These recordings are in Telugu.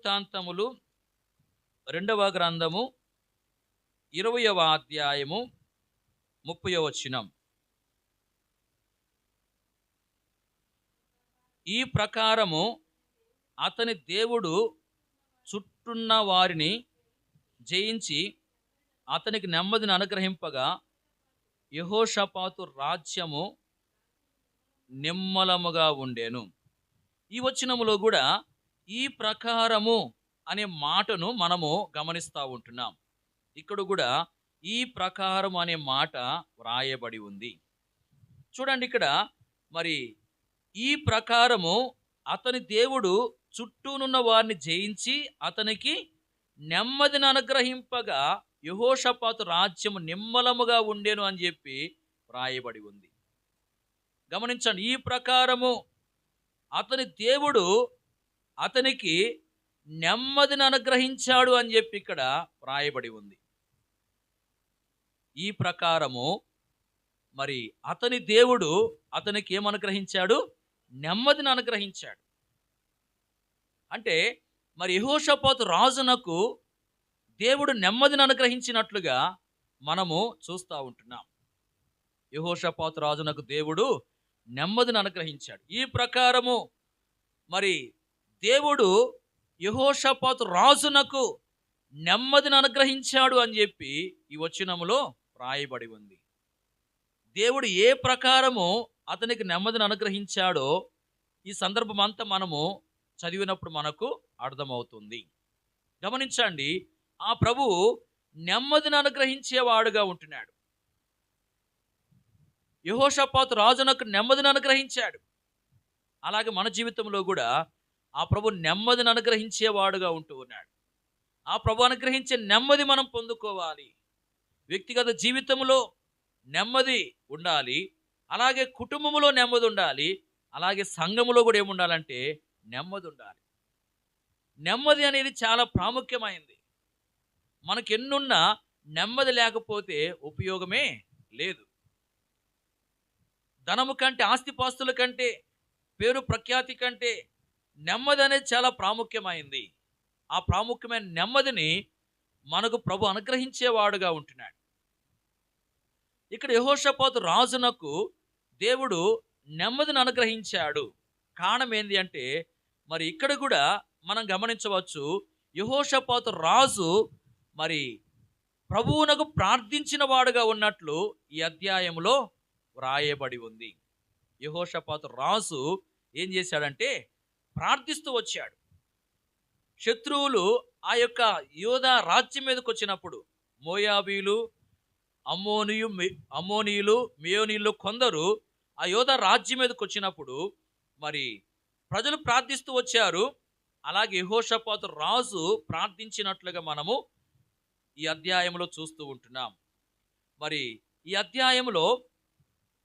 వృత్తాంతములు రెండవ గ్రంథము ఇరవయవ అధ్యాయము ముప్పై వచనం. ఈ ప్రకారము అతని దేవుడు చుట్టున్న వారిని జయించి అతనికి నెమ్మదిని అనుగ్రహింపగా యహోషపాతు రాజ్యము నిమ్మలముగా ఉండెను. ఈ వచనములో కూడా ఈ ప్రకారము అనే మాటను మనము గమనిస్తూ ఉంటున్నాం. ఇక్కడ కూడా ఈ ప్రకారం అనే మాట వ్రాయబడి ఉంది. చూడండి ఇక్కడ మరి ఈ ప్రకారము అతని దేవుడు చుట్టూనున్న వారిని జయించి అతనికి నెమ్మదిని అనుగ్రహింపగా యహోషపాతు రాజ్యము నిమ్మలముగా ఉండేను అని చెప్పి వ్రాయబడి ఉంది. గమనించండి ఈ ప్రకారము అతని దేవుడు అతనికి నెమ్మదిని అనుగ్రహించాడు అని చెప్పి ఇక్కడ వ్రాయబడి ఉంది. ఈ ప్రకారము మరి అతని దేవుడు అతనికి ఏం అనుగ్రహించాడు? నెమ్మదిని అనుగ్రహించాడు. అంటే మరి యహోషపాతు రాజునకు దేవుడు నెమ్మదిని అనుగ్రహించినట్లుగా మనము చూస్తూ ఉంటున్నాం. యహోషపాతు రాజునకు దేవుడు నెమ్మదిని అనుగ్రహించాడు. ఈ ప్రకారము మరి దేవుడు యహోషపాతు రాజునకు నెమ్మదిని అనుగ్రహించాడు అని చెప్పి ఈ వచనములో రాయబడి ఉంది. దేవుడు ఏ ప్రకారము అతనికి నెమ్మదిని అనుగ్రహించాడో ఈ సందర్భం అంతా మనము చదివినప్పుడు మనకు అర్థమవుతుంది. గమనించండి ఆ ప్రభువు నెమ్మదిని అనుగ్రహించేవాడుగా ఉంటున్నాడు. యహోషపాతు రాజునకు నెమ్మదిని అనుగ్రహించాడు. అలాగే మన జీవితంలో కూడా ఆ ప్రభు నెమ్మదిని అనుగ్రహించేవాడుగా ఉంటూ ఉన్నాడు. ఆ ప్రభు అనుగ్రహించే నెమ్మది మనం పొందుకోవాలి. వ్యక్తిగత జీవితంలో నెమ్మది ఉండాలి. అలాగే కుటుంబంలో నెమ్మది ఉండాలి. అలాగే సంఘములో కూడా ఏముండాలంటే నెమ్మది ఉండాలి. నెమ్మది అనేది చాలా ప్రాముఖ్యమైంది. మనకి ఎన్నున్నా నెమ్మది లేకపోతే ఉపయోగమే లేదు. ధనము కంటే ఆస్తిపాస్తుల కంటే పేరు ప్రఖ్యాతి కంటే నెమ్మది అనేది చాలా ప్రాముఖ్యమైంది. ఆ ప్రాముఖ్యమైన నెమ్మదిని మనకు ప్రభు అనుగ్రహించేవాడుగా ఉంటున్నాడు. ఇక్కడ యహోషపాతు రాజునకు దేవుడు నెమ్మదిని అనుగ్రహించాడు. కారణం ఏంది అంటే మరి ఇక్కడ కూడా మనం గమనించవచ్చు యహోషపాతు రాజు మరి ప్రభువునకు ప్రార్థించిన వాడుగా ఉన్నట్లు ఈ అధ్యాయంలో వ్రాయబడి ఉంది. యహోషపాతు రాజు ఏం చేశాడంటే ప్రార్థిస్తూ వచ్చాడు. శత్రువులు ఆ యొక్క యోధ రాజ్యం మీదకి వచ్చినప్పుడు మోయాబీలు అమ్మోనియు మి- అమ్మోనీయులు మియోనీయులు కొందరు ఆ యోధ రాజ్యం మీదకి వచ్చినప్పుడు మరి ప్రజలు ప్రార్థిస్తూ వచ్చారు. అలాగే యెహోషాపాతు రాజు ప్రార్థించినట్లుగా మనము ఈ అధ్యాయంలో చూస్తూ ఉంటున్నాం. మరి ఈ అధ్యాయంలో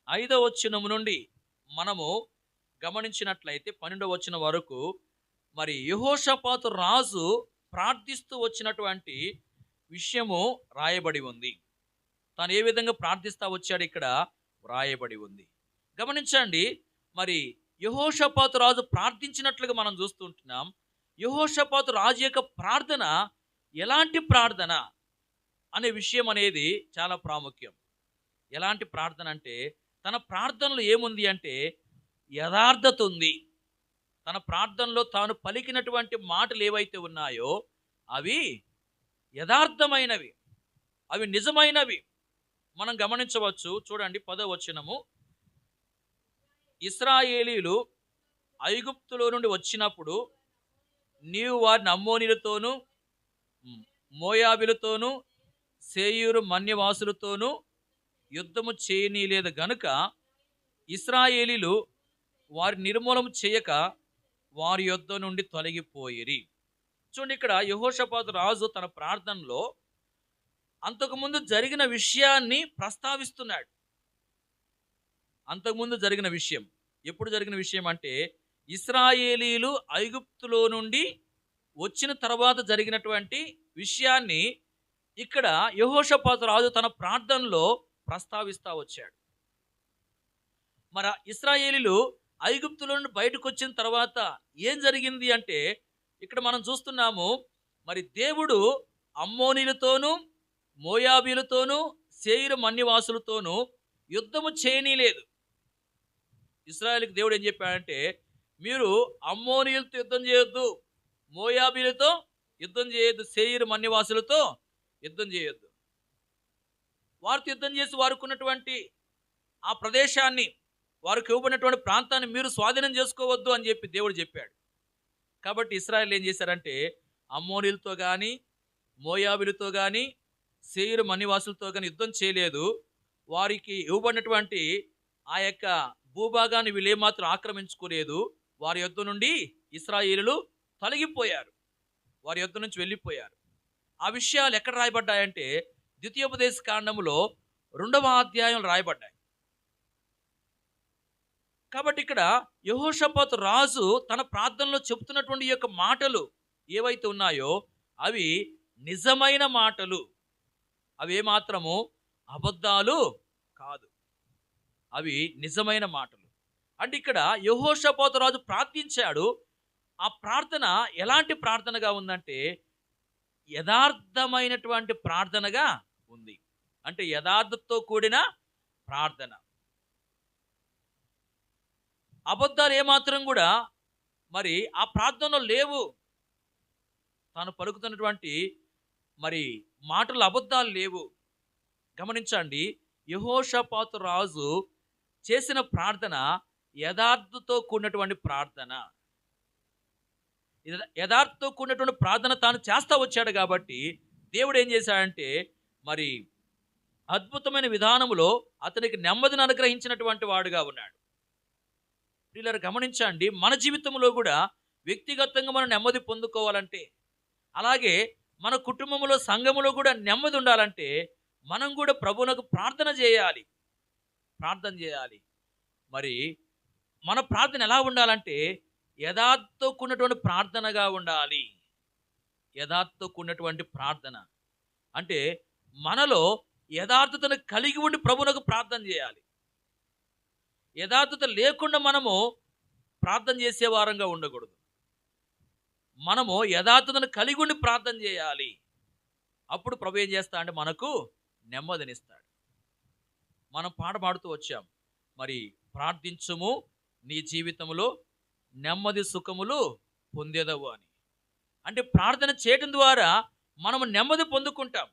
ఐదవ వచ్చినము నుండి మనము గమనించినట్లయితే పన్నెండవ వచ్చిన వరకు మరి యహోషపాతు రాజు ప్రార్థిస్తూ వచ్చినటువంటి విషయము రాయబడి ఉంది. తాను ఏ విధంగా ప్రార్థిస్తా వచ్చాడు ఇక్కడ? వ్రాయబడి ఉంది. గమనించండి మరి యహోషపాతు రాజు ప్రార్థించినట్లుగా మనం చూస్తుంటున్నాం యహోషపాతు రాజు యొక్క ప్రార్థన ఎలాంటి ప్రార్థన అనే విషయం అనేది చాలా ప్రాముఖ్యం. ఎలాంటి ప్రార్థన అంటే తన ప్రార్థనలో ఏముంది అంటే యథార్థత ఉంది. తన ప్రార్థనలో తాను పలికినటువంటి మాటలు ఏవైతే ఉన్నాయో అవి యథార్థమైనవి. అవి నిజమైనవి. మనం గమనించవచ్చు. చూడండి పదో వచనము. ఇస్రాయేలీలు ఐగుప్తులో నుండి వచ్చినప్పుడు నీవు వారిని అమ్మోనిలతోనూ మోయాబిలతోనూ సేయూరు మన్యవాసులతోనూ యుద్ధము చేయనీలేదు గనుక ఇస్రాయేలీలు వారి నిర్మూలన చేయక వారి యొద్ద నుండి తొలగిపోయిరి. చూడండి ఇక్కడ యహోషపాతు రాజు తన ప్రార్థనలో అంతకుముందు జరిగిన విషయాన్ని ప్రస్తావిస్తున్నాడు. అంతకుముందు జరిగిన విషయం. ఎప్పుడు జరిగిన విషయం అంటే ఇస్రాయేలీలు ఐగుప్తులో నుండి వచ్చిన తర్వాత జరిగినటువంటి విషయాన్ని ఇక్కడ యహోషపాతు రాజు తన ప్రార్థనలో ప్రస్తావిస్తా వచ్చాడు. మరి ఇస్రాయేలీలు ఐగుప్తులో నుండి బయటకు వచ్చిన తర్వాత ఏం జరిగింది అంటే ఇక్కడ మనం చూస్తున్నాము మరి దేవుడు అమ్మోనీలతోనూ మోయాబీలతోనూ సేయిరు మన్నివాసులతోనూ యుద్ధము చేయనీలేదు. ఇస్రాయల్కి దేవుడు ఏం చెప్పాడంటే మీరు అమ్మోనీయులతో యుద్ధం చేయొద్దు మోయాబీలతో యుద్ధం చేయొద్దు సేయిరు మన్నివాసులతో యుద్ధం చేయొద్దు. వారితో యుద్ధం చేసి వారుకున్నటువంటి ఆ ప్రదేశాన్ని వారికి ఇవ్వబడినటువంటి ప్రాంతాన్ని మీరు స్వాధీనం చేసుకోవద్దు అని చెప్పి దేవుడు చెప్పాడు. కాబట్టి ఇస్రాయల్ ఏం చేశారంటే అమ్మోనీలతో కానీ మోయాబిలతో కానీ సేయురు మణివాసులతో కానీ యుద్ధం చేయలేదు. వారికి ఇవ్వబడినటువంటి ఆ యొక్క భూభాగాన్ని వీళ్ళు ఏమాత్రం ఆక్రమించుకోలేదు. వారి యుద్ధం నుండి ఇస్రాయేలులు తొలగిపోయారు. వారి యుద్ధ నుంచి వెళ్ళిపోయారు. ఆ విషయాలు ఎక్కడ రాయబడ్డాయంటే ద్వితీయోపదేశ కాండంలో రెండవ అధ్యాయం రాయబడ్డాయి. కాబట్టి ఇక్కడ యహోషపాత్ రాజు తన ప్రార్థనలో చెబుతున్నటువంటి యొక్క మాటలు ఏవైతే ఉన్నాయో అవి నిజమైన మాటలు. అవి ఏమాత్రము అబద్ధాలు కాదు. అవి నిజమైన మాటలు. అంటే ఇక్కడ యహోషపాతు రాజు ప్రార్థించాడు. ఆ ప్రార్థన ఎలాంటి ప్రార్థనగా ఉందంటే యథార్థమైనటువంటి ప్రార్థనగా ఉంది. అంటే యథార్థతో కూడిన ప్రార్థన. అబద్ధాలు ఏమాత్రం కూడా మరి ఆ ప్రార్థనలో లేవు. తాను పలుకుతున్నటువంటి మరి మాటలు అబద్ధాలు లేవు. గమనించండి యహోషపాతు రాజు చేసిన ప్రార్థన యథార్థతో కూడినటువంటి ప్రార్థన. యథార్థతో కూడినటువంటి ప్రార్థన తాను చేస్తా వచ్చాడు కాబట్టి దేవుడు ఏం చేశాడంటే మరి అద్భుతమైన విధానంలో అతనికి నెమ్మదిని అనుగ్రహించినటువంటి వాడుగా ఉన్నాడు. వీళ్ళని గమనించండి మన జీవితంలో కూడా వ్యక్తిగతంగా మనం నెమ్మది పొందుకోవాలంటే అలాగే మన కుటుంబంలో సంఘములో కూడా నెమ్మది ఉండాలంటే మనం కూడా ప్రభువునకు ప్రార్థన చేయాలి. ప్రార్థన చేయాలి. మరి మన ప్రార్థన ఎలా ఉండాలంటే యథార్థకున్నటువంటి ప్రార్థనగా ఉండాలి. యథార్థకున్నటువంటి ప్రార్థన. అంటే మనలో యథార్థతను కలిగి ఉండి ప్రభునకు ప్రార్థన చేయాలి. యథార్థత లేకుండా మనము ప్రార్థన చేసే వారంగా ఉండకూడదు. మనము యథార్థతను కలిగి ఉండి ప్రార్థన చేయాలి. అప్పుడు ప్రభు ఏం చేస్తా అంటే మనకు నెమ్మదినిస్తాడు. మనం పాట పాడుతూ వచ్చాం. మరి ప్రార్థించుము నీ జీవితంలో నెమ్మది సుఖములు పొందేదవు అని. అంటే ప్రార్థన చేయటం ద్వారా మనము నెమ్మది పొందుకుంటాం.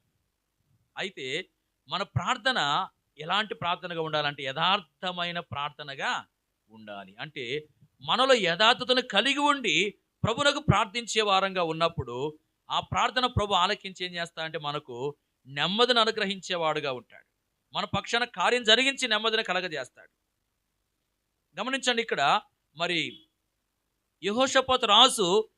అయితే మన ప్రార్థన ఎలాంటి ప్రార్థనగా ఉండాలంటే యథార్థమైన ప్రార్థనగా ఉండాలి. అంటే మనలో యథార్థతను కలిగి ఉండి ప్రభునకు ప్రార్థించే వారంగా ఉన్నప్పుడు ఆ ప్రార్థన ప్రభు ఆలకించి ఏం చేస్తా అంటే మనకు నెమ్మదిని అనుగ్రహించేవాడుగా ఉంటాడు. మన పక్షాన కార్యం జరిగించి నెమ్మదిని కలగజేస్తాడు. గమనించండి ఇక్కడ మరి యహోషపోత రాజు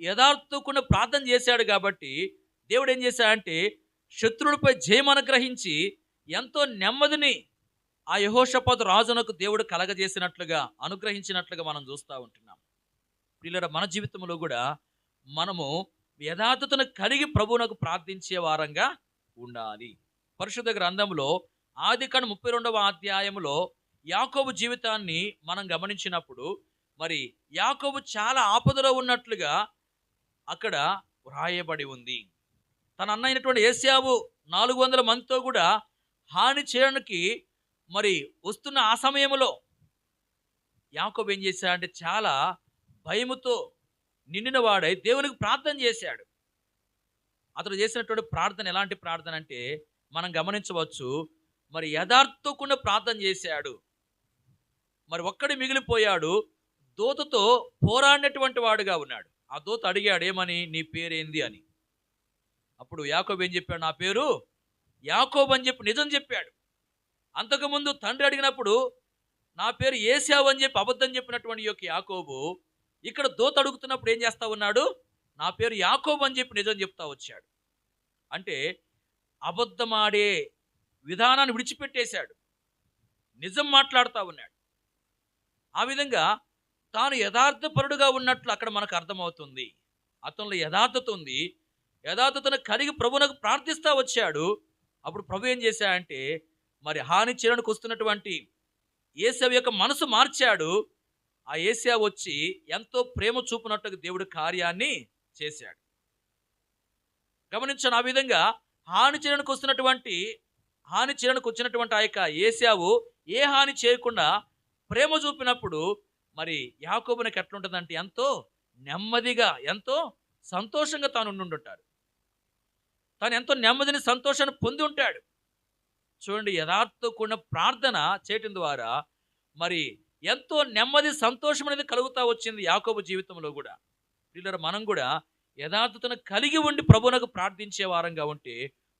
యథార్థకుండా ప్రార్థన చేశాడు కాబట్టి దేవుడు ఏం చేశాడంటే శత్రువులపై జయం అనుగ్రహించి ఎంతో నెమ్మదిని ఆ యహోషపత్ రాజునకు దేవుడు కలగజేసినట్లుగా అనుగ్రహించినట్లుగా మనం చూస్తూ ఉంటున్నాం. పిల్లల మన జీవితంలో కూడా మనము యథార్థతను కలిగి ప్రభువునకు ప్రార్థించే వారంగా ఉండాలి. పరిశుద్ధ గ్రంథంలో ఆదికాండ ముప్పై రెండవ అధ్యాయంలో యాకోబు జీవితాన్ని మనం గమనించినప్పుడు మరి యాకోబు చాలా ఆపదలో ఉన్నట్లుగా అక్కడ వ్రాయబడి ఉంది. తన అన్న అయినటువంటి నాలుగు వందల మందితో కూడా హాని చేయడానికి మరి వస్తున్న ఆ సమయంలో యాకోబు ఏం చేశాడంటే చాలా భయముతో నిండిన వాడై దేవునికి ప్రార్థన చేశాడు. అతడు చేసినటువంటి ప్రార్థన ఎలాంటి ప్రార్థన అంటే మనం గమనించవచ్చు మరి యథార్థకుండా ప్రార్థన చేశాడు. మరి ఒక్కడి మిగిలిపోయాడు దూతతో పోరాడినటువంటి వాడుగా ఉన్నాడు. ఆ దూత అడిగాడు ఏమని? నీ పేరేంది? అని. అప్పుడు యాకోబు ఏం చెప్పాడు నా పేరు యాకోబు అని చెప్పి నిజం చెప్పాడు. అంతకుముందు తండ్రి అడిగినప్పుడు నా పేరు ఏసావు అని చెప్పి అబద్ధం చెప్పినటువంటి యొక్క యాకోబు ఇక్కడ దోత అడుగుతున్నప్పుడు ఏం చేస్తా ఉన్నాడు? నా పేరు యాకోబు అని చెప్పి నిజం చెప్తా వచ్చాడు. అంటే అబద్ధమాడే విధానాన్ని విడిచిపెట్టేశాడు. నిజం మాట్లాడుతూ ఉన్నాడు. ఆ విధంగా తాను యథార్థపరుడుగా ఉన్నట్లు అక్కడ మనకు అర్థమవుతుంది. అతనిలో యథార్థత ఉంది. యథార్థతను కలిగి ప్రభునకు ప్రార్థిస్తా వచ్చాడు. అప్పుడు ప్రభు ఏం చేశాడంటే మరి హాని చేయడానికి వస్తున్నటువంటి ఏసవి యొక్క మనసు మార్చాడు. ఆ ఏసియా వచ్చి ఎంతో ప్రేమ చూపునట్టుగా దేవుడు కార్యాన్ని చేశాడు. గమనించండి ఆ విధంగా హాని చేయడానికి వస్తున్నటువంటి హాని చేయడానికి వచ్చినటువంటి ఆ యొక్క ఏసావు ఏ హాని చేయకుండా ప్రేమ చూపినప్పుడు మరి యాకోబునికి ఎట్లుంటుందంటే ఎంతో నెమ్మదిగా ఎంతో సంతోషంగా తాను ఉండుంటాడు. తాను ఎంతో నెమ్మదిని సంతోషాన్ని పొంది ఉంటాడు. చూడండి యథార్థకున్న ప్రార్థన చేయటం ద్వారా మరి ఎంతో నెమ్మది సంతోషం అనేది కలుగుతా వచ్చింది యాకోబు జీవితంలో కూడా. పిల్లలు మనం కూడా యథార్థతను కలిగి ఉండి ప్రభువునకు ప్రార్థించే వారంగా ఉంటే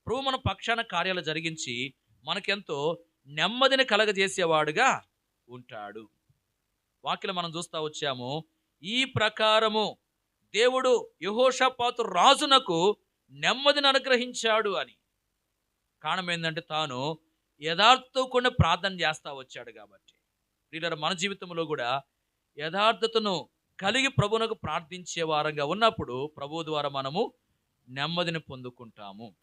ప్రభు మన పక్షాన కార్యాలు జరిగించి మనకెంతో నెమ్మదిని కలగజేసేవాడుగా ఉంటాడు. వాక్యలు మనం చూస్తా వచ్చాము ఈ ప్రకారము దేవుడు యహోషపాతు రాజునకు నెమ్మదిని అనుగ్రహించాడు అని. కారణం ఏంటంటే తాను యథార్థకుండా ప్రార్థన చేస్తా వచ్చాడు కాబట్టి. వీళ్ళ మన జీవితంలో కూడా యథార్థతను కలిగి ప్రభునకు ప్రార్థించే వారంగా ఉన్నప్పుడు ప్రభు ద్వారా మనము నెమ్మదిని పొందుకుంటాము.